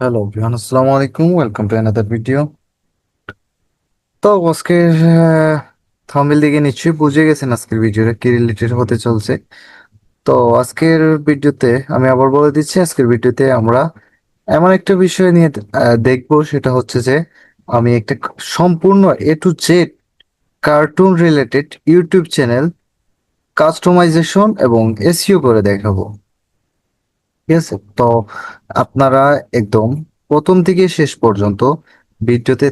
Hello বিহান আসসালামু আলাইকুম welcome to another video তো আজকের থামিল দেখে নিশ্চয়ই বুঝে গেছেন আজকের ভিডিওটা কি রিলেটেড হতে চলছে। তো আজকের ভিডিওতে আমি আবার বলে দিচ্ছি, আজকের ভিডিওতে আমরা এমন একটা বিষয় নিয়ে দেখব। সেটা হচ্ছে যে, আমি একটা সম্পূর্ণ A to Z cartoon related YouTube channel customisation এবং এসইও করে দেখাবো। ঠিক আছে? তো আপনারা একদম প্রথম থেকে শেষ পর্যন্ত ভিডিওতে,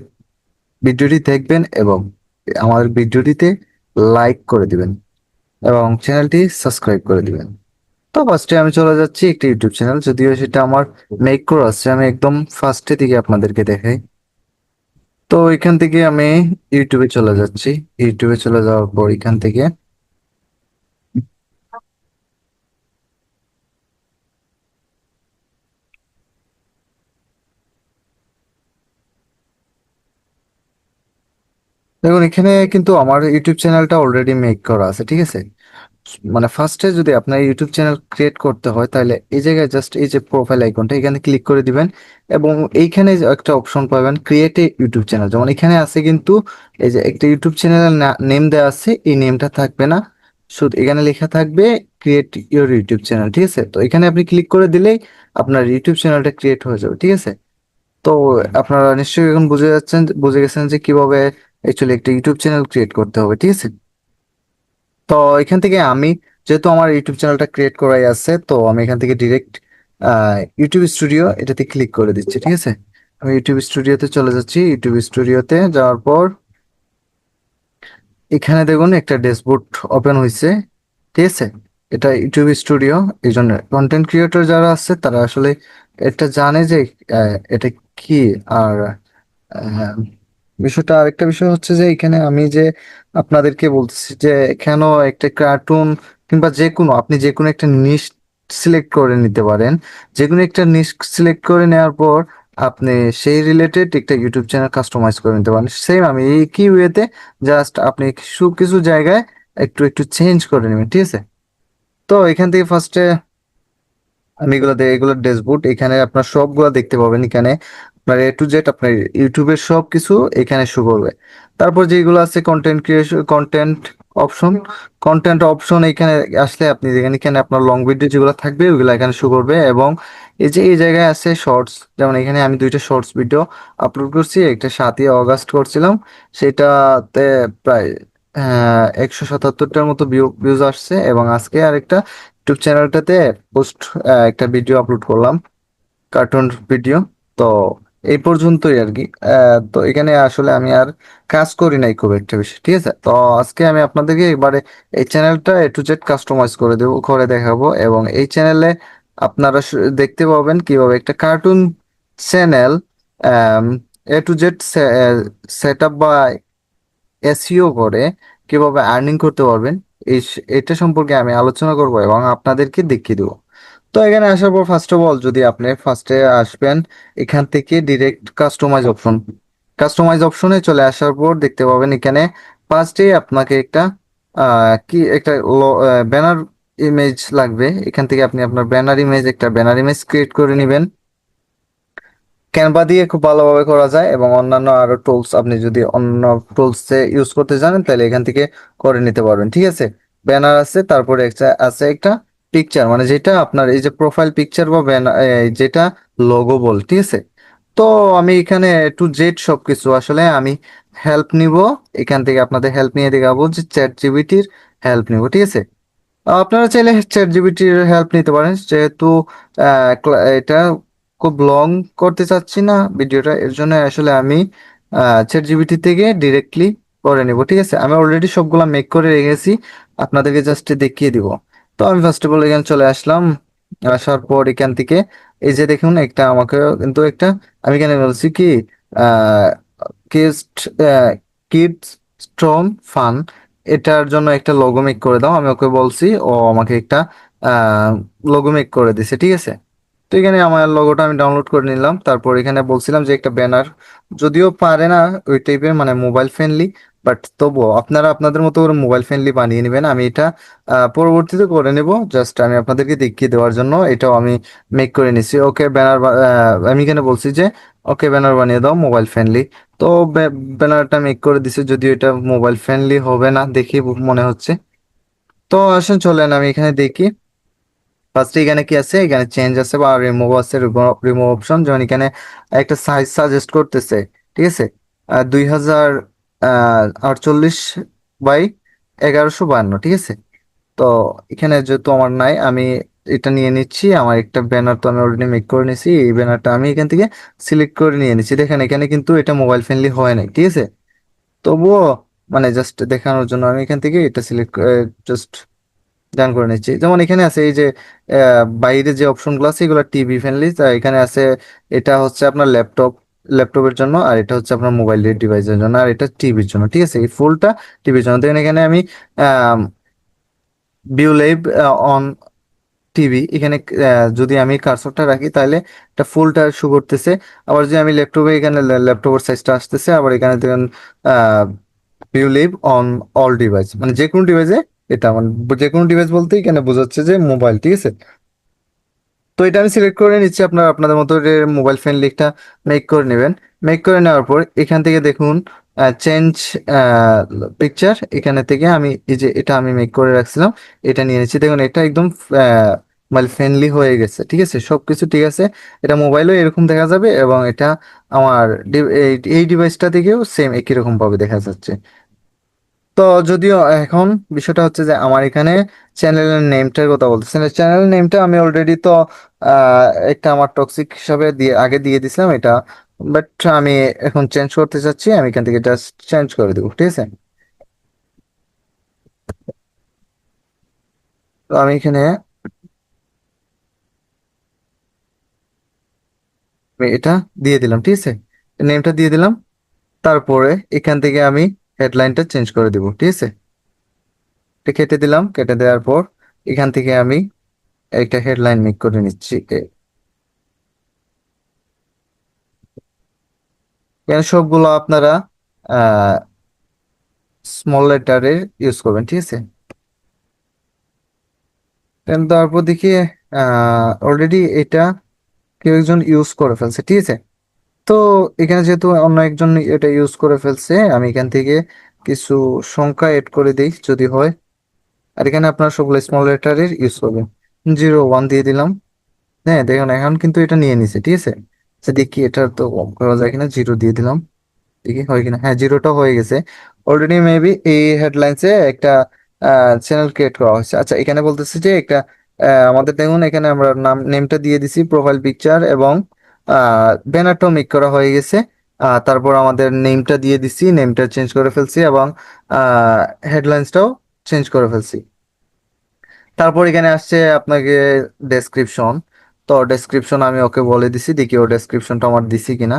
ভিডিওটি দেখবেন এবং আমাদের ভিডিওটিতে লাইক করে দিবেন এবং চ্যানেলটি সাবস্ক্রাইব করে দিবেন। তো ফার্স্টে আমি চলে যাচ্ছি একটি ইউটিউব চ্যানেল, যদিও সেটা আমার মেক করে আসছে আমি একদম ফার্স্টে থেকে আপনাদেরকে দেখাই। তো এখান থেকে আমি ইউটিউবে চলে যাচ্ছি। ইউটিউবে চলে যাওয়ার পর এখান থেকে দেখুন, এখানে কিন্তু আমার ইউটিউব চ্যানেলটা অলরেডি মেক করা আছে, ঠিক আছে? মানে ফার্স্টে যদি আপনার ইউটিউব চ্যানেল ক্রিয়েট করতে হয়, তাহলে এই জায়গায় জাস্ট এই যে প্রোফাইল আইকনটা এখানে ক্লিক করে দিবেন এবং এইখানে একটা অপশন পাবেন ক্রিয়েট এ ইউটিউব চ্যানেল যেমন এখানে আছে কিন্তু এই যে একটা ইউটিউব চ্যানেলের নেম দেওয়া আছে, এই নেমটা থাকবে না। শুধু এখানে লেখা থাকবে ক্রিয়েট ইউর ইউটিউব চ্যানেল ঠিক আছে? তো এখানে আপনি ক্লিক করে দিলেই আপনার ইউটিউব চ্যানেলটা ক্রিয়েট হয়ে যাবে, ঠিক আছে? তো আপনারা নিশ্চয়ই এখন বুঝে যাচ্ছেন, বুঝে গেছেন যে কীভাবে অ্যাকচুয়ালি একটা ইউটিউব চ্যানেল ক্রিয়েট করতে হবে, ঠিক আছে? তো এখান থেকে আমি, যেহেতু আমার ইউটিউব চ্যানেলটা ক্রিয়েট করাই আছে, তো আমি এখান থেকে ডিরেক্ট ইউটিউব স্টুডিও এটাতে ক্লিক করে দিচ্ছি, ঠিক আছে? আমি ইউটিউব স্টুডিওতে চলে যাচ্ছি। ইউটিউব স্টুডিওতে যাওয়ার পর এখানে দেখুন একটা ড্যাশবোর্ড ওপেন হয়েছে ঠিক আছে? এটা ইউটিউব স্টুডিও এই জন্য কন্টেন্ট ক্রিয়েটর যারা আছে, তারা আসলে এটা জানে যে এটা কি? আর বিষয়টা আরেকটা বিষয় হচ্ছে যে এখানে আমি যে আপনাদেরকে বলতেছি যে কেন একটা কার্টুন কিংবা যে কোনো, আপনি যে কোনো একটা নিশ সিলেক্ট করে নিতে পারেন। যে কোনো একটা নিশ সিলেক্ট করে নেওয়ার পর আপনি সেই রিলেটেড একটা ইউটিউব চ্যানেল কাস্টমাইজ করে নিতে পারেন। সেম আমি কি ওয়েতে জাস্ট আপনি কিছু কিছু জায়গায় একটু একটু চেঞ্জ করে নেবেন, ঠিক আছে? তো এখান থেকে ফার্স্টে আমি এগুলো এগুলো ড্যাশবোর্ড এখানে আপনার সবগুলো দেখতে পাবেন। এখানে আপনার এ টু জেড আপনার ইউটিউবের সব কিছু এখানে শো করবে। তারপর যেগুলো আছে content creation content option content option এখানে আসলে আপনি যেখানে এখানে আপনার লং ভিডিও যেগুলো থাকবে, ওইগুলো এখানে শো করবে এবং এই যে, এই জায়গায় আছে শর্টস যেমন এখানে আমি দুইটা শর্টস ভিডিও আপলোড করছি, একটা সাতই অগাস্ট করছিলাম, সেটাতে প্রায় একশো সাতাত্তরটার মতো ভিউজ আসছে এবং আজকে আরেকটা ইউটিউব চ্যানেলটাতে পোস্ট একটা ভিডিও আপলোড করলাম কার্টুন ভিডিও তো এই পর্যন্তই আর কি। তো এখানে আসলে আমি আর কাজ করি নাই খুব একটা বেশি, ঠিক আছে? তো আজকে আমি আপনাদেরকে এবারে এই চ্যানেলটা এ টু জেড কাস্টমাইজ করে দেবো, করে দেখাবো এবং এই চ্যানেলে আপনারা দেখতে পাবেন কীভাবে একটা cartoon channel A to Z set up বা এসইও করে কীভাবে আর্নিং করতে পারবেন, এই এটা সম্পর্কে আমি আলোচনা করব এবং আপনাদেরকে দেখিয়ে দেবো। তো এখানে আসার পর ফার্স্ট অফ অল যদি আপনি ফার্স্টে আসবেন, এখান থেকে ডিরেক্ট কাস্টমাইজ অপশন কাস্টমাইজ অপশনে চলে আসার পর দেখতে পাবেন এখানে ফার্স্টে আপনাকে একটা কি, একটা ব্যানার ইমেজ লাগবে। এখান থেকে আপনি আপনার ব্যানার ইমেজ একটা ব্যানার ইমেজ ক্রিয়েট করে নেবেন। ক্যানভা দিয়ে খুব ভালোভাবে করা যায় এবং অন্যান্য আরও টুলস আপনি যদি অন্য টুলস ইউজ করতে জানেন তাহলে এখান থেকে করে নিতে পারবেন। ঠিক আছে? ব্যানার আছে, তারপরে একটা, আছে একটা পিকচার মানে যেটা আপনার এই যে প্রোফাইল পিকচার বা যেটা লোগো বল, ঠিক আছে? তো আমি এখানে টু জেড সবকিছু, আসলে আমি হেল্প নিব, এখান থেকে আপনাদের হেল্প নিয়ে দেখাবো যে চ্যাট জিবিটির হেল্প নিব, ঠিক আছে? আপনারা চাইলে চ্যাট জিবিটির হেল্প নিতে পারেন, যেহেতু এটা খুব লং করতে চাচ্ছি না ভিডিওটা, এর জন্য আসলে আমি চ্যাট জিবিটি থেকে ডিরেক্টলি করে নেব, ঠিক আছে? আমি অলরেডি সবগুলা মেক করে রেখেছি, আপনাদেরকে জাস্ট দেখিয়ে দিব। তো আমি ফার্স্ট অফ অল এখানে চলে আসলাম। আসার পর এখান থেকে এই যে দেখুন, একটা আমাকে কিন্তু একটা, আমি এখানে বলছি কি কিডস স্ট্রং ফান এটার জন্য একটা লোগো মেক করে দাও। আমি ওকে বলছি, ও আমাকে একটা লোগো মেক করে দিছে, ঠিক আছে? তো এখানে আমার লোগোটা আমি ডাউনলোড করে নিলাম। তারপর এখানে বলছিলাম যে একটা ব্যানার যদিও পারে না ওই টাইপের মানে মোবাইল ফ্রেন্ডলি বাট তবুও আপনারা আপনাদের মতো করে মোবাইল ফ্রেন্ডলি বানিয়ে নেবেন। আমি এটা পরবর্তীতে করে নেব। জাস্ট আমি আপনাদেরকে দেখিয়ে দেওয়ার জন্য এটাও আমি মেক করে নিছি। ওকে ব্যানার আমি এখানে বলছি যে ওকে ব্যানার বানিয়ে দাও মোবাইল ফ্রেন্ডলি তো ব্যানারটা মেক করে দিছে যদিও এটা মোবাইল ফ্রেন্ডলি হবে না দেখি মনে হচ্ছে। তো আসেন, চলেন আমি এখানে দেখি। ফার্স্টে এখানে কি আছে? এখানে চেঞ্জ আছে বা রিমুভ আছে রিমুভ অপশন যেমন এখানে একটা সাইজ সাজেস্ট করতেছে, ঠিক আছে? দুই হাজার আটচল্লিশ বাই এগারোশো বান্ন, ঠিক আছে? তো এখানে যেহেতু আমার নাই, আমি এটা নিয়ে নিচ্ছি, আমার একটা ব্যানার তো আমি অলরেডি মেক করে নিয়েছি, এই ব্যানারটা আমি এখান থেকে সিলেক্ট করে নিয়ে নিচ্ছি। দেখেন, এখানে কিন্তু এটা মোবাইল ফ্রেন্ডলি হয় নাই, ঠিক আছে? তবুও মানে জাস্ট দেখানোর জন্য আমি এখান থেকে এটা সিলেক্ট জাস্ট ডান করে নিচ্ছি। যেমন এখানে আছে এই যে বাইরে যে অপশনগুলো আছে, এগুলো টিভি ফ্রেন্ডলি তা এখানে আছে, এটা হচ্ছে আপনার ল্যাপটপ ল্যাপটপের জন্য আর এটা হচ্ছে আপনার মোবাইল ডিভাইসের জন্য আর এটা টিভির জন্য, ঠিক আছে? এই ফুলটা টিভির জন্য। দেখেন এখানে আমি ভিউ লাইভ অন টিভি এখানে যদি আমি কার্সরটা রাখি তাহলে এটা ফুলটা শো করতেছে। আবার যদি আমি ল্যাপটপে এখানে ল্যাপটপের সাইজটা আসতেছে, আবার এখানে দেখেন view live on all device মানে যে কোনো ডিভাইসে এটা মানে যে কোনো ডিভাইস বলতে এখানে বোঝাচ্ছে যে মোবাইল ঠিক আছে? তো এটা আমি সিলেক্ট করে নিচ্ছি আপনার, আপনাদের মতো মোবাইল ফ্রেন্ডলি একটা মেক করে নেবেন। মেক করে নেওয়ার পর এখান থেকে দেখুন চেঞ্জ পিকচার এখানে থেকে আমি এই যে এটা আমি মেক করে রাখছিলাম, এটা নিয়ে নিচ্ছি। দেখুন, এটা একদম মোবাইল ফ্রেন্ডলি হয়ে গেছে, ঠিক আছে? সবকিছু ঠিক আছে। এটা মোবাইলও এরকম দেখা যাবে এবং এটা আমার এই ডিভাইসটা থেকেও সেম একই রকম ভাবে দেখা যাচ্ছে। তো যদিও এখন বিষয়টা হচ্ছে যে আমার এখানে চ্যানেলের নেমটার কথা বলতেছেন চ্যানেলের নেমটা আমি অলরেডি তো একটা আমার টক্সিক হিসাবে দিয়ে, আগে দিয়ে দিছিলাম এটা। বাট আমি এখন চেঞ্জ করতে চাচ্ছি, আমি এখান থেকে জাস্ট চেঞ্জ করে দেবো, ঠিক আছে? তো আমি এখানে এটা দিয়ে দিলাম, ঠিক আছে? নেমটা দিয়ে দিলাম। তারপরে এখান থেকে আমি হেডলাইনটা চেঞ্জ করে দিব, ঠিক আছে? এটা কেটে দিলাম, কেটে দেওয়ার পর এখান থেকে আমি একটা হেডলাইন মেক করে নিচ্ছি সবগুলো আপনারা স্মল লেটারের ইউজ করবেন, ঠিক আছে? তারপর দেখি অলরেডি এটা কেউ একজন ইউজ করে ফেলছে, ঠিক আছে? তো এখানে যেহেতু অন্য একজন এটা ইউজ করে ফেলছে, আমি এখান থেকে কিছু সংখ্যা এড করে দিই যদি হয়। আর এখানে আপনার সবগুলো স্মল লেটারের ইউজ করবেন জিরো ওয়ান দিয়ে দিলাম। হ্যাঁ দেখুন, এখন কিন্তু এটা নিয়ে নিছে, ঠিক আছে? আচ্ছা দেখি এটা তো কম করা যায় কিনা। জিরো দিয়ে দিলাম। দেখি হয় কিনা। হ্যাঁ জিরোটা হয়ে গেছে। অলরেডি মেবি এই হেডলাইন্সে একটা চ্যানেল ক্রিয়েট করা হয়েছে। আচ্ছা এখানে বলতেছে যে একটা আমাদের দেখুন, এখানে আমরা নাম নেমটা দিয়ে দিছি প্রোফাইল পিকচার এবং ব্যানারটাও মেক করা হয়ে গেছে। তারপর আমাদের নেমটা দিয়ে দিছি নেমটা চেঞ্জ করে ফেলছি এবং হেডলাইন্সটাও চেঞ্জ করে ফেলছি। তারপর এখানে আসছে আপনাকে ডেসক্রিপশন তো ডেসক্রিপশন আমি ওকে বলে দিছি, দেখি ও ডেসক্রিপশনটা আমার দিছি কিনা।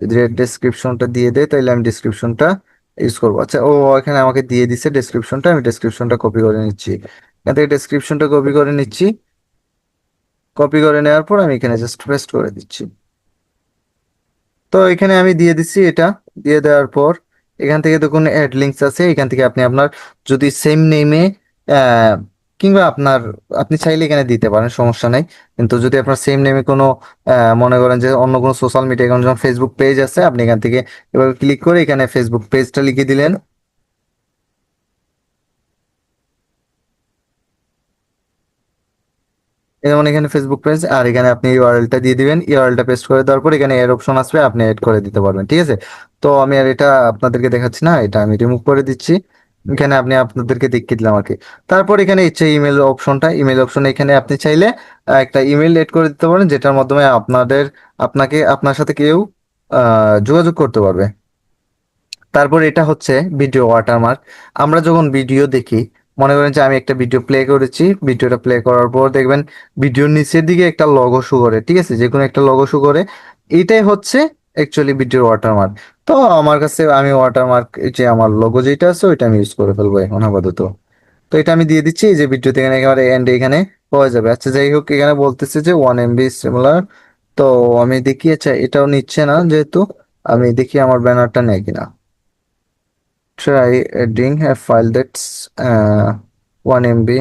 যদি ডেসক্রিপশনটা দিয়ে দেয়, তাহলে আমি ডেসক্রিপশনটা ইউজ করব। আচ্ছা ও এখানে আমাকে দিয়ে দিছে ডেসক্রিপশনটা আমি ডেসক্রিপশনটা কপি করে নিচ্ছি। এখান থেকে ডেসক্রিপশনটা কপি করে নিচ্ছি। কপি করে নেওয়ার পর আমি এখানে জাস্ট পেস্ট করে দিচ্ছি। তো এখানে আমি দিয়ে দিচ্ছি এটা। দিয়ে দেওয়ার পর এখান থেকে দেখুন অ্যাড লিঙ্কস আছে। এখান থেকে আপনি আপনার যদি সেম নেমে কিংবা আপনার, আপনি চাইলে এখানে দিতে পারেন, সমস্যা নাই। কিন্তু যদি আপনার সেম নেমে কোনো মনে করেন যে অন্য কোনো সোশ্যাল মিডিয়া যেমন ফেসবুক পেজ আছে, আপনি এখান থেকে এবার ক্লিক করে এখানে ফেসবুক পেজটা লিখে দিলেন। যেমন এখানে ফেসবুক পেজ আর এখানে আপনি ইউআরএলটা দিয়ে দিবেন ইউআরএলটা পেস্ট করে দেওয়ার পর এখানে এর অপশন আসবে, আপনি এড করে দিতে পারবেন, ঠিক আছে? তো আমি আর এটা আপনাদেরকে দেখাচ্ছি না, এটা আমি রিমুভ করে দিচ্ছি। এখানে আপনি আপনাদেরকে দেখিয়ে দিলাম আর কি। তারপর এখানে ইচ্ছে ইমেল অপশনটা ইমেল অপশন এখানে আপনি চাইলে একটা ইমেল এড করে দিতে পারেন, যেটার মাধ্যমে আপনাদের, আপনাকে, আপনার সাথে কেউ যোগাযোগ করতে পারবে। তারপর এটা হচ্ছে ভিডিও ওয়াটারমার্ক আমরা যখন ভিডিও দেখি মনে করেন যে আমি একটা ভিডিও প্লে করেছি ভিডিওটা প্লে করার পর দেখবেন ভিডিওর নিচের দিকে একটা লগো শু করে, ঠিক আছে? যে কোনো একটা লগো শো করে, এটাই হচ্ছে অ্যাকচুয়ালি ভিডিওর ওয়াটারমার্ক তো আমার কাছে আমি ওয়াটারমার্ক যে আমার লগো যেটা আছে, ওইটা আমি ইউজ করে ফেলব এখন আপাতত। তো এটা আমি দিয়ে দিচ্ছি যে ভিডিওতে এখানে একেবারে এন্ড এখানে পাওয়া যাবে। আচ্ছা যাই হোক, এখানে বলতেছে যে ওয়ান এমবি সিমিলার তো আমি দেখি আচ্ছা এটাও নিচ্ছে না যেহেতু, আমি দেখি আমার ব্যানারটা নেয় কিনা। Try adding a file that's one MB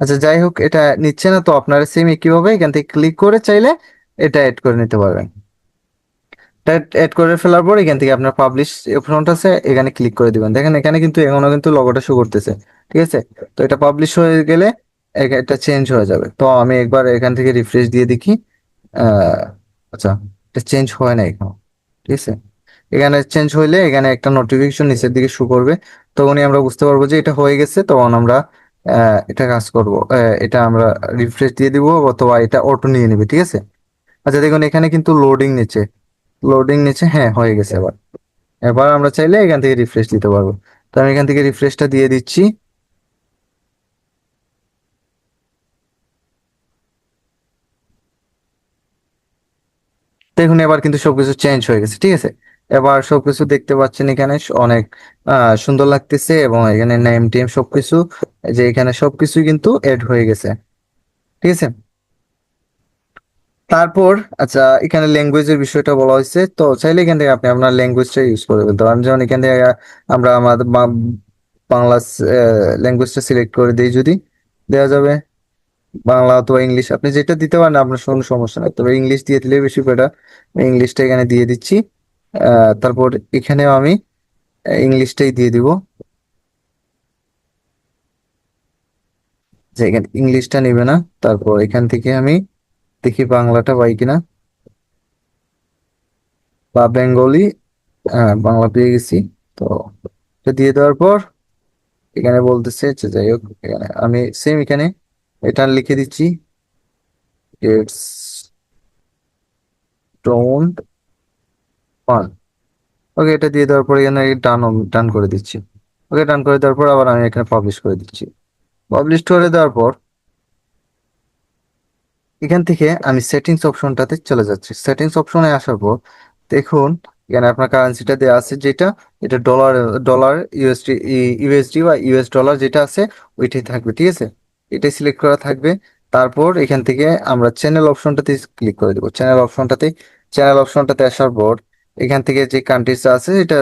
আচ্ছা যাই হোক এটা নিচ্ছে না, তো আপনারা সেম একইভাবে এখান থেকে ক্লিক করে চাইলে এটা অ্যাড করে নিতে পারবেন। অ্যাড করে ফেলার পর এখান থেকে আপনার পাবলিশ অপশনটা আছে, এখানে ক্লিক করে দিবেন। দেখেন, এখানে কিন্তু এখনও কিন্তু লগোটা শো করতেছে, ঠিক আছে? তো এটা পাবলিশ হয়ে গেলে এটা চেঞ্জ হয়ে যাবে। তো আমি একবার এখান থেকে রিফ্রেশ দিয়ে দেখি আচ্ছা এটা চেঞ্জ হয় না এখনও, ঠিক আছে? এখানে চেঞ্জ হইলে এখানে একটা নোটিফিকেশন নিচের দিকে শো করবে। তখনই আমরা বুঝতে পারব যে এটা হয়ে গেছে তখন আমরা এটা কাজ করব। এটা আমরা রিফ্রেশ দিয়ে দিব অথবা এটা অটো নিয়ে নেবে ঠিক আছে? আচ্ছা দেখুন এখানে কিন্তু লোডিং নিচে। লোডিং নিচে হ্যাঁ হয়ে গেছে এবার। এবার আমরা চাইলে এখান থেকে রিফ্রেশ দিতে পারব। তো আমি এখান থেকে রিফ্রেশটা দিয়ে দিচ্ছি। দেখুন এবার কিন্তু সবকিছু চেঞ্জ হয়ে গেছে ঠিক আছে? এবার সবকিছু দেখতে পাচ্ছেন এখানে অনেক সুন্দর লাগতেছে এবং এখানে নেম টেম সবকিছু, যে এখানে সবকিছু কিন্তু এড হয়ে গেছে। ঠিক আছে? তারপর আচ্ছা এখানে ল্যাঙ্গুয়েজের বিষয়টা বলা হয়েছে। তো চাইলে এখান থেকে আপনি আপনার ল্যাঙ্গুয়েজটা ইউজ করে ফেলতে পারেন। যেমন এখান থেকে আমরা আমাদের বাংলা ল্যাঙ্গুয়েজটা সিলেক্ট করে দিই যদি। দেওয়া যাবে। বাংলা অথবা ইংলিশ, আপনি যেটা দিতে পারেন, আপনার কোনো সমস্যা নেই। তবে ইংলিশ দিয়ে দিলে বেশি বেটার ইংলিশটা এখানে দিয়ে দিচ্ছি। তারপর এখানেও আমি ইংলিশটাই দিয়ে দিব। যে এখানে ইংলিশটা নিবে না, তারপর এখান থেকে আমি দেখি বাংলাটা পাই কিনা। বা বেঙ্গলি হ্যাঁ বাংলা পেয়ে গেছি। তো দিয়ে দেওয়ার পর এখানে বলতেছে যাই হোক, এখানে আমি সেম এখানে এটা লিখে দিচ্ছি। ইটস ডোন্ট ফান ওকে এটা দিয়ে দেওয়ার পর এখানে ডান ডান করে দিচ্ছি। ওকে ডান করে দেওয়ার পর আবার আমি এখানে পাবলিশ করে দিচ্ছি। পাবলিশ করে দেওয়ার পর এখান থেকে আমি সেটিংস অপশনটাতে চলে যাচ্ছি। সেটিংস অপশনে আসার পর দেখুন, এখানে আপনার কারেন্সিটা দেওয়া আছে যেটা, এটা ডলার ডলার ইউএসডি ইউএসডি বা ইউএস ডলার যেটা আছে, ওইটাই থাকবে, ঠিক আছে? এটাই সিলেক্ট করা থাকবে। তারপর এখান থেকে আমরা চ্যানেল অপশনটাতে ক্লিক করে দেবো। চ্যানেল অপশনটাতে চ্যানেল অপশনটাতে আসার পর এখান থেকে যে কান্ট্রিজ আছে এটা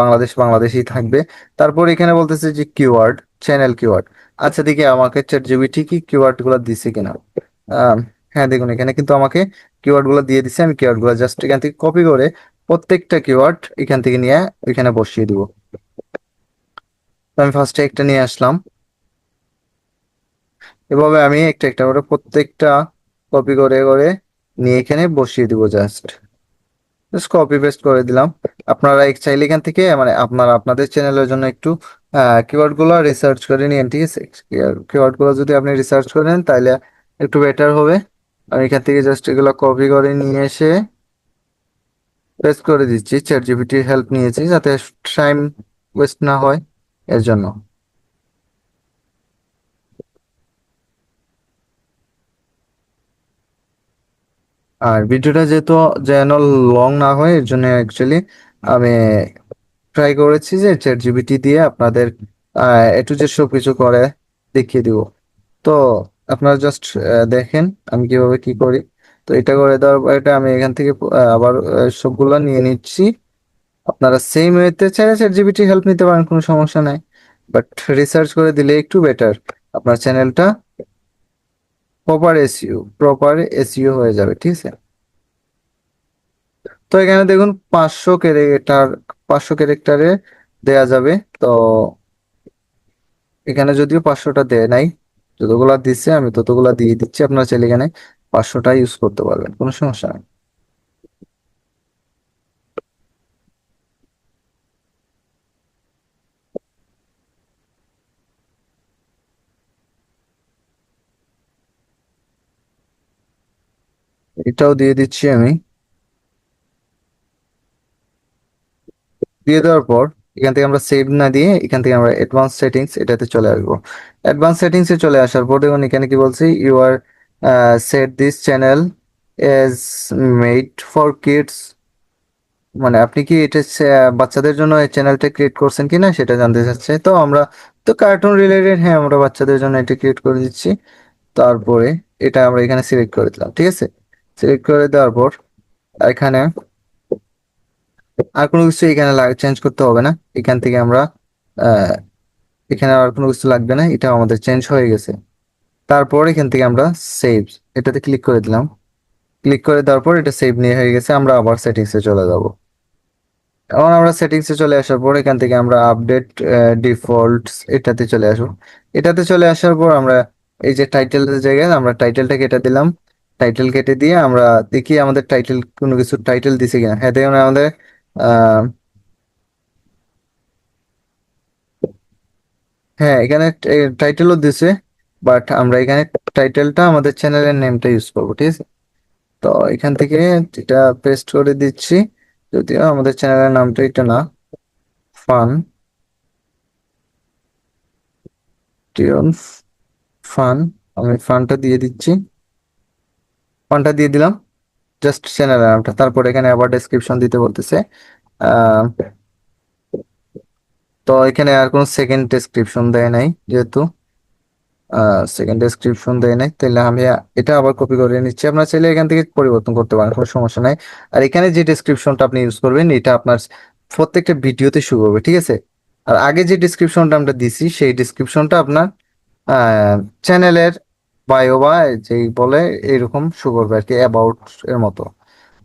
বাংলাদেশ, বাংলাদেশই থাকবে। তারপর এখানে বলতেছে যে কিওয়ার্ড চ্যানেল কিওয়ার্ড আচ্ছা দেখি আমাকে চ্যাট জিবিটি কি কিওয়ার্ডগুলো দিছে কিনা। হ্যাঁ দেখুন, এখানে কিন্তু আমাকে কিওয়ার্ডগুলো দিয়ে দিছে। আমি কিওয়ার্ডগুলো জাস্ট এখান থেকে কপি করে প্রত্যেকটা কিওয়ার্ড এখান থেকে নিয়ে এখানে বসিয়ে দিব। আমি ফার্স্টে একটা নিয়ে আসলাম। এভাবে আমি একটা একটা করে প্রত্যেকটা কপি করে করে নিয়ে এখানে বসিয়ে দিব জাস্ট জাস্ট কপি পেস্ট করে দিলাম। আপনারা চাইলে এখান থেকে মানে আপনারা আপনাদের চ্যানেলের জন্য একটু কিওয়ার্ডগুলো রিসার্চ করে নিন ঠিক আছে? কিওয়ার্ডগুলো যদি আপনি রিসার্চ করেন তাহলে একটু বেটার হবে। আমি এখান থেকে জাস্ট এগুলো কপি করে নিয়ে এসে পেস্ট করে দিচ্ছি। চ্যাট জিপিটির হেল্প নিয়েছি, যাতে টাইম ওয়েস্ট না হয় এর জন্য। আর ভিডিওটা যেহেতু যেন লং না হয়, এর জন্য অ্যাকচুয়ালি আমি ট্রাই করেছি যে চ্যাট জিবিটি দিয়ে আপনাদের এ টু জেড সব কিছু করে দেখিয়ে দিব। তো আপনারা জাস্ট দেখেন আমি কীভাবে কি করি। তো এটা করে দেওয়ার পর এটা আমি এখান থেকে আবার সবগুলা নিয়ে নিচ্ছি। আপনারা সেম ওয়েতে চাইলে চ্যাট জিপিটি হেল্প নিতে পারেন, কোনো সমস্যা নাই। বাট রিসার্চ করে দিলে একটু বেটার আপনার চ্যানেলটা প্রপার এসইউ প্রপার এসইউ হয়ে যাবে, ঠিক আছে? তো এখানে দেখুন পাঁচশো ক্যারেক্টার, পাঁচশো ক্যারেক্টারে দেয়া যাবে। তো এখানে যদিও পাঁচশোটা দেয় নাই, যতগুলা দিচ্ছে আমি ততগুলা দিয়ে দিচ্ছি, আপনার ছেলে এখানে পাঁচশোটা ইউজ করতে পারবেন, কোনো সমস্যা নেই। এটাও দিয়ে দিচ্ছি আমি। দিয়ে দেওয়ার পর এখান থেকে আমরা সেভ না দিয়ে এখান থেকে আমরা অ্যাডভান্স সেটিংস এটাতে চলে আসব। অ্যাডভান্স সেটিংস এ চলে আসার পর দেখুন এখানে কি বলছি you are set this channel as made for kids মানে আপনি কি এটা বাচ্চাদের জন্য এই চ্যানেলটা ক্রিয়েট করছেন কিনা সেটা জানতে চাচ্ছে। তো আমরা, তো কার্টুন রিলেটেড হ্যাঁ আমরা বাচ্চাদের জন্য এটা ক্রিয়েট করে দিচ্ছি। তারপরে এটা আমরা এখানে সিলেক্ট করে দিলাম, ঠিক আছে? সিলেক্ট করে দেওয়ার পর এখানে আর কোনো কিছু এখানে চেঞ্জ করতে হবে না। এখান থেকে আমরা এখানে আর কোনো কিছু লাগবে না। এটা আমাদের চেঞ্জ হয়ে গেছে। তারপর এখান থেকে আমরা সেভ এটাতে ক্লিক করে দিলাম। ক্লিক করে দেওয়ার পর এটা সেভ নিয়ে হয়ে গেছে। আমরা আবার সেটিংসে চলে যাব। এখন আমরা সেটিংসে চলে আসার পর এখান থেকে আমরা আপডেট ডিফল্টস এটাতে চলে আসব। এটাতে চলে আসার পর আমরা এই যে টাইটেলের জায়গায় আমরা টাইটেলটাকে এটা দিলাম। টাইটেল কেটে দিয়ে আমরা দেখি আমাদের টাইটেল কোনো কিছু টাইটেল দিছে কিনা। হ্যাঁ দেখুন আমাদের হ্যাঁ এখানে টাইটেলও দিছে বাট আমরা এখানে টাইটেলটা আমাদের চ্যানেলের নেমটা ইউজ করব, ঠিক আছে? তো এখান থেকে এটা পেস্ট করে দিচ্ছি, যদিও আমাদের চ্যানেলের নামটা এটা না ফান ফান আমি ফানটা দিয়ে দিচ্ছি। ফানটা দিয়ে দিলাম। জাস্ট চ্যানেলের নামটা তারপর এখানে আবার ডেসক্রিপশন দিতে বলতেছে। তো এখানে আর কোনো সেকেন্ড ডেসক্রিপশন দেয় নাই যেহেতু। সেকেন্ড ডেসক্রিপশন দেয় নাই। তাহলে আমি এটা আবার কপি করে নিচ্ছি। আপনার চাইলে এখান থেকে পরিবর্তন করতে পারেন, কোনো সমস্যা নাই। আর এখানে যে ডেসক্রিপশনটা আপনি ইউজ করবেন, এটা আপনার প্রত্যেকটা ভিডিওতে শুরু হবে, ঠিক আছে? আর আগে যে ডেসক্রিপশনটা আমরা দিছি, সেই ডেসক্রিপশনটা আপনার চ্যানেলের বায়ো বা যেই বলে, এইরকম শো আর কি অ্যাবাউট এর মতো।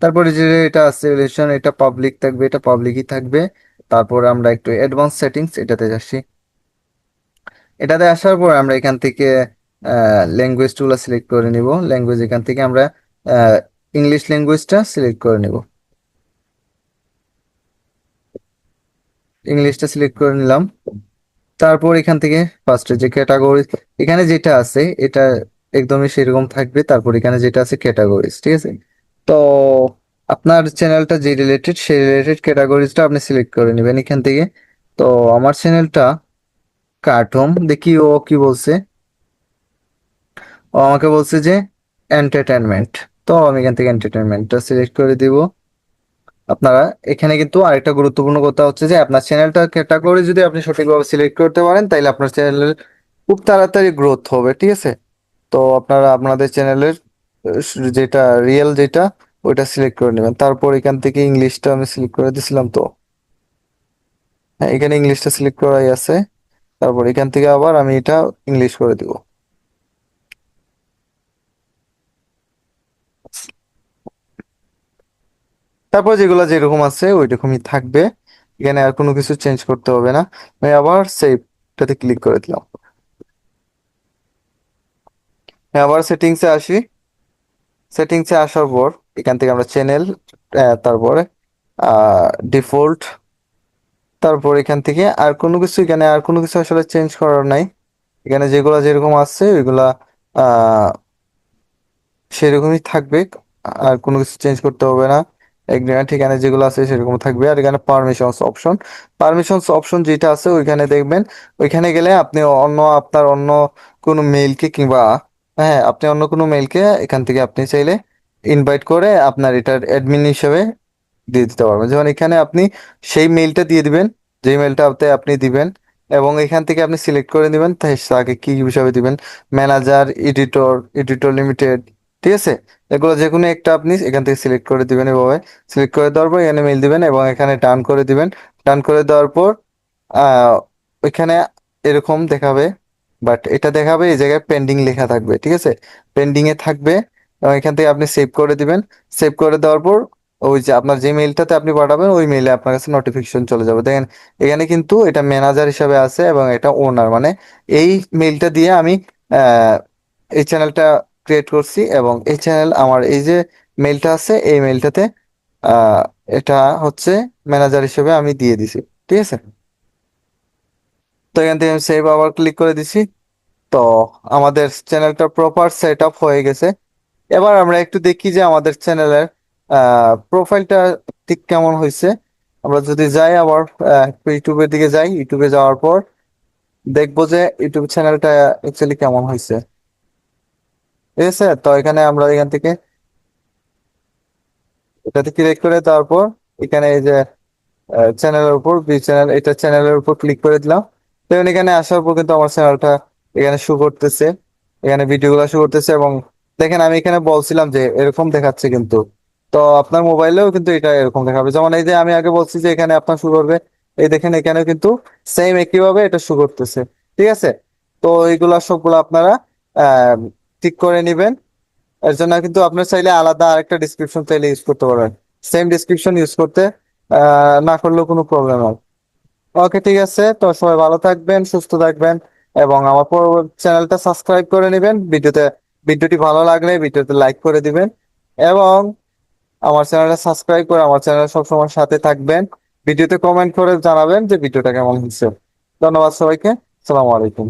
তারপরে যে এটা আছে রিলেশন এটা পাবলিক থাকবে, এটা পাবলিকই থাকবে। তারপরে আমরা একটু অ্যাডভান্স সেটিংস এটাতে যাচ্ছি। এটাতে আসার পর আমরা এখান থেকে ল্যাঙ্গুয়েজগুলো সিলেক্ট করে নিব। ল্যাঙ্গুয়েজ এখান থেকে আমরা ইংলিশ ল্যাঙ্গুয়েজটা সিলেক্ট করে নিব। ইংলিশটা সিলেক্ট করে নিলাম। তারপর এখান থেকে ফার্স্টে যে ক্যাটাগরি এখানে যেটা আছে, এটা একদমই সেরকম থাকবে। তারপর এখানে যেটা আছে ক্যাটাগরিজ ঠিক আছে? তো আপনার চ্যানেলটা যে রিলেটেড সেই রিলেটেড ক্যাটাগরিজটা আপনি সিলেক্ট করে নেবেন এখান থেকে। তো আমার চ্যানেলটা কার্টুন দেখি ও কি বলছে। ও আমাকে বলছে যে এন্টারটেনমেন্ট তো আমি এখান থেকে এন্টারটেনমেন্টটা সিলেক্ট করে দিব। আপনারা এখানে কিন্তু আরেকটা গুরুত্বপূর্ণ কথা হচ্ছে যে আপনার চ্যানেলটা ক্যাটাগরি যদি আপনি সঠিকভাবে সিলেক্ট করতে পারেন তাহলে আপনার চ্যানেলের খুব তাড়াতাড়ি গ্রোথ হবে, ঠিক আছে? তো আপনারা আপনাদের চ্যানেলের যেটা রিয়েল যেটা, ওইটা সিলেক্ট করে নেবেন। তারপর এখান থেকে ইংলিশটা আমি সিলেক্ট করে দিছিলাম তো। হ্যাঁ এখানে ইংলিশটা সিলেক্ট করাই আছে। তারপর এখান থেকে আবার আমি এটা ইংলিশ করে দিব। তারপর যেগুলো যেরকম আছে, ওইরকমই থাকবে। এখানে আর কোনো কিছু চেঞ্জ করতে হবে না। আমি আবার সেভটাতে ক্লিক করে দিলাম। আবার সেটিংসে আসি। সেটিংসে আসার পর এখান থেকে আমরা চ্যানেল তারপরে ডিফল্ট তারপর এখান থেকে আর কোনো কিছু এখানে আর কোনো কিছু আসলে চেঞ্জ করার নাই। এখানে যেগুলা যেরকম আছে, ওইগুলা সেরকমই থাকবে। আর কোনো কিছু চেঞ্জ করতে হবে না। এখানে ঠিকানা যেগুলো আছে সেরকম থাকবে। আর এখানে পারমিশনস অপশন পারমিশনস অপশন যেটা আছে, ওইখানে দেখবেন, ওইখানে গেলে আপনি অন্য আপনার অন্য কোনো মেইলকে কিংবা হ্যাঁ আপনি অন্য কোনো মেইলকে এখান থেকে আপনি চাইলে ইনভাইট করে আপনার এটার অ্যাডমিন হিসেবে দিয়ে দিতে পারবেন। যেমন এখানে আপনি সেই মেইলটা দিয়ে দিবেন যে মেইলটাতে আপনি দিবেন, এবং এখান থেকে আপনি সিলেক্ট করে দিবেন তাকে কি হিসাবে দিবেন? ম্যানেজার এডিটর এডিটর লিমিটেড ঠিক আছে? এগুলো যে কোনো একটা আপনি এখান থেকে সিলেক্ট করে দিবেন এভাবে। সিলেক্ট করে দেওয়ার পর এখানে মেইল দিবেন এবং এখানে ডান করে দিবেন। ডান করে দেওয়ার পর ওইখানে এরকম দেখাবে। বাট এটা দেখাবে এই জায়গায় পেন্ডিং লেখা থাকবে, ঠিক আছে? পেন্ডিং এ থাকবে এবং এখান থেকে আপনি সেভ করে দিবেন। সেভ করে দেওয়ার পর ওই যে আপনার যে মেইলটাতে আপনি পাঠাবেন, ওই মেইলে আপনার কাছে নোটিফিকেশন চলে যাবে। দেখেন, এখানে কিন্তু এটা ম্যানেজার হিসাবে আছে এবং এটা ওনার মানে এই মেইলটা দিয়ে আমি এই চ্যানেলটা ক্রিয়েট করছি এবং এই চ্যানেল আমার এই যে মেইলটা আছে, এই মেইলটাতে আহ এটা হচ্ছে ম্যানেজার হিসেবে আমি দিয়ে দিছি, ঠিক আছে? তো এখান থেকে আমি সেভ আবার ক্লিক করে দিছি। তো আমাদের চ্যানেলটা প্রপার সেট আপ হয়ে গেছে। এবার আমরা একটু দেখি যে আমাদের চ্যানেলের প্রোফাইলটা ঠিক কেমন হয়েছে। আমরা যদি যাই আবার ইউটিউবের দিকে যাই। ইউটিউবে যাওয়ার পর দেখব যে ইউটিউব চ্যানেলটা অ্যাকচুয়ালি কেমন হয়েছে। ঠিক আছে তো এখানে আমরা এখান থেকে এটাতে ক্লিক করে তারপর এখানে এই যে চ্যানেলের উপর বি চ্যানেল এটা চ্যানেলের উপর ক্লিক করে দিলাম। দেখুন এখানে আসার পর কিন্তু আমার চ্যানেলটা এখানে শো করতেছে। এখানে ভিডিওগুলো শো করতেছে এবং দেখেন আমি এখানে বলছিলাম যে এরকম দেখাচ্ছে কিন্তু। তো আপনার মোবাইলেও কিন্তু এটা এরকম দেখাবে। যেমন এই যে আমি আগে বলছি যে এখানে আপনার শো করবে এই দেখেন এখানে কিন্তু সেম একইভাবে এটা শো করতেছে। ঠিক আছে? তো এইগুলা সবগুলো আপনারা আহ, ঠিক করে নেবেন। এর জন্য কিন্তু আপনার চাইলে আলাদা আরেকটা ডিসক্রিপশন চাইলে ইউজ করতে পারবেন সেম ডিসক্রিপশন ইউজ করতে না করলেও কোনো প্রবলেম হবে। ওকে ঠিক আছে। তো সবাই ভালো থাকবেন, সুস্থ থাকবেন এবং আমার চ্যানেলটা সাবস্ক্রাইব করে নেবেন। ভিডিওতে, ভিডিওটি ভালো লাগলে ভিডিওতে লাইক করে দিবেন এবং আমার চ্যানেলটা সাবস্ক্রাইব করে আমার চ্যানেল সবসময় সাথে থাকবেন। ভিডিওতে কমেন্ট করে জানাবেন যে ভিডিওটা কেমন হয়েছে। ধন্যবাদ সবাইকে। সালামু আলাইকুম।